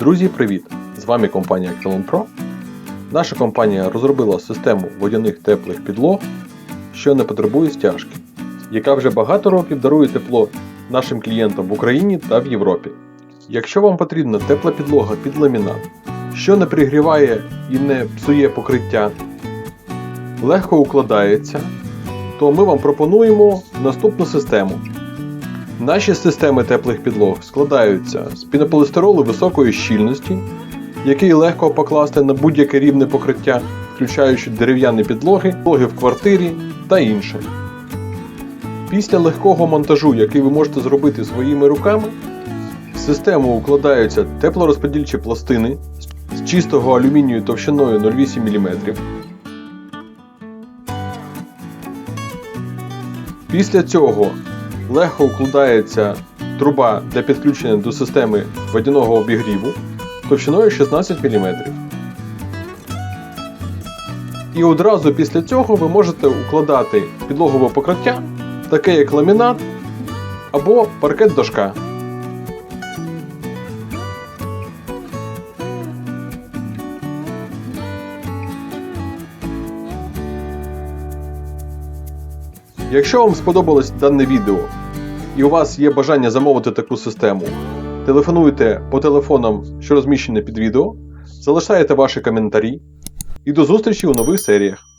Друзі, привіт! З вами компанія Kelon Pro. Наша компанія розробила систему водяних теплих підлог, що не потребує стяжки, яка вже багато років дарує тепло нашим клієнтам в Україні та в Європі. Якщо вам потрібна тепла підлога під ламінат, що не пригріває і не псує покриття, легко укладається, то ми вам пропонуємо наступну систему. Наші системи теплих підлог складаються з пінополістиролу високої щільності, який легко покласти на будь-яке рівне покриття, включаючи дерев'яні підлоги, підлоги в квартирі та інше. Після легкого монтажу, який ви можете зробити своїми руками, в систему укладаються теплорозподільчі пластини з чистого алюмінію товщиною 0,8 мм. Після цього легко укладається труба для підключення до системи водяного обігріву товщиною 16 мм. І одразу після цього ви можете укладати підлогове покриття, таке як ламінат або паркет дошка. Якщо вам сподобалось дане відео і у вас є бажання замовити таку систему, телефонуйте по телефонам, що розміщені під відео, залишайте ваші коментарі і до зустрічі у нових серіях.